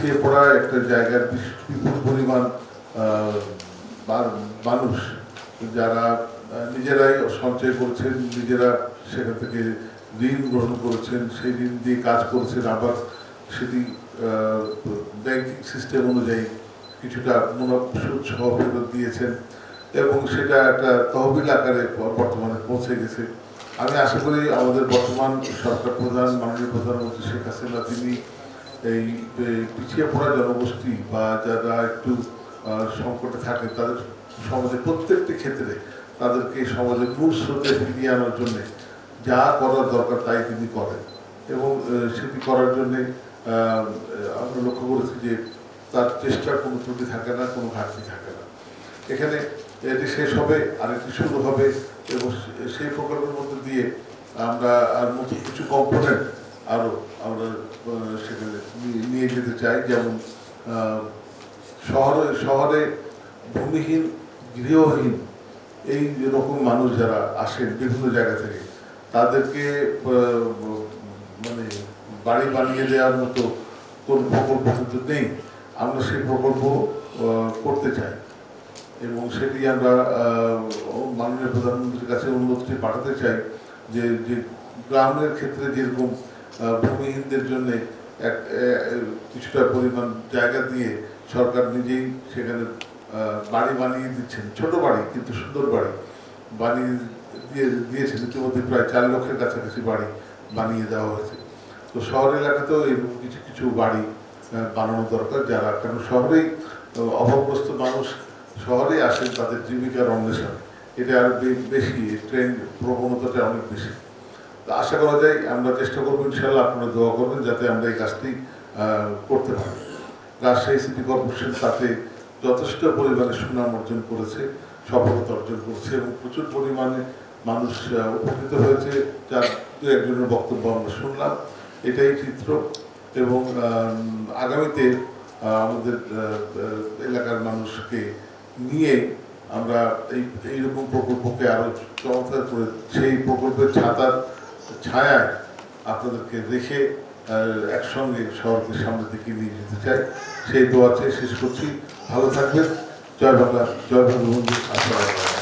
পিছিয়ে পড়া একটা জায়গার বিপুল পরিমাণ মানুষ যারা নিজেরাই সঞ্চয় করছেন, নিজেরা সেখান থেকে ঋণ গ্রহণ করেছেন, সেই ঋণ দিয়ে কাজ করছেন। আবার সেটি ব্যাংকিং সিস্টেম অনুযায়ী কিছুটা মুনাফা, সুদ সহ ফেরত দিয়েছেন এবং সেটা একটা তহবিল আকারে বর্তমানে পৌঁছে গেছে। আমি আশা করি আমাদের বর্তমান সরকার প্রধান, মাননীয় প্রধানমন্ত্রী শেখ হাসিনা, তিনি এই পিছিয়ে পড়া জনগোষ্ঠী বা যারা একটু সংকটে থাকে, তাদের সমাজের প্রত্যেকটি ক্ষেত্রে তাদেরকে সমাজের মূল স্রোতে ফিরিয়ে আনার জন্য যা করার দরকার তাই তিনি করেন। এবং সেটি করার জন্য আমরা লক্ষ্য করেছি যে তার চেষ্টার কোনো ত্রুটি থাকে না, কোনো ঘাটতি থাকে না। এখানে এটি শেষ হবে, আরেকটি শুরু হবে, এবং সেই প্রকল্পের মধ্যে দিয়ে আমরা আর কিছু কম্পোনেন্ট আরও আমরা সেখানে নিয়ে- যেতে চাই, যেমন শহরে শহরে ভূমিহীন, গৃহহীন এই রকম মানুষ যারা আসেন বিভিন্ন জায়গা থেকে, তাদেরকে মানে বাড়ি বানিয়ে দেওয়ার মতো কোনো প্রকল্প কিন্তু নেই। আমরা সেই প্রকল্প করতে চাই এবং সেটি আমরা মাননীয় প্রধানমন্ত্রীর কাছে অনুরোধটি পাঠাতে চাই যে গ্রামের ক্ষেত্রে যেরকম ভূমিহীনদের জন্য এক কিছুটা পরিমাণ জায়গা দিয়ে সরকার নিজেই সেখানে বাড়ি বানিয়ে দিচ্ছেন। ছোট বাড়ি, কিন্তু সুন্দর বাড়ি। বানিয়ে দিয়ে, দিয়েছেন। ইতিমধ্যে প্রায় চার লক্ষের কাছাকাছি বাড়ি বানিয়ে দেওয়া হয়েছে। তো শহর এলাকাতেও এরকম কিছু কিছু বাড়ি বানানো দরকার, যারা কারণ শহরেই অভাবগ্রস্ত মানুষ শহরে আসেন তাদের জীবিকার অন্বেষণে। এটা আরও বে- বেশি ট্রেন প্রবণতাটা অনেক বেশি। তো আশা করা যায় আমরা চেষ্টা করব ইনশাল্লাহ আপনারা দোয়া করবেন যাতে আমরা এই কাজটি করতে পারি। রাজশাহী সিটি কর্পোরেশন তাতে যথেষ্ট পরিমাণে সুনাম অর্জন করেছে, সফলতা অর্জন করছে এবং প্রচুর পরিমাণে মানুষ উপকৃত হয়েছে, যার দু একজনের বক্তব্য আমরা শুনলাম। এটাই চিত্র এবং আগামীতে আমাদের এলাকার মানুষকে নিয়ে আমরা এই, এইরকম প্রকল্পকে আরও চমৎকার করে, সেই প্রকল্পের ছাতার ছায়ায় আপনাদেরকে দেখে একসঙ্গে শহরকে সামনে দিকে নিয়ে যেতে চাই। সেই দোয়াতে শেষ করছি। ভালো থাকবেন। জয় বাংলা, জয় বঙ্গবন্ধু। আলাইকুম।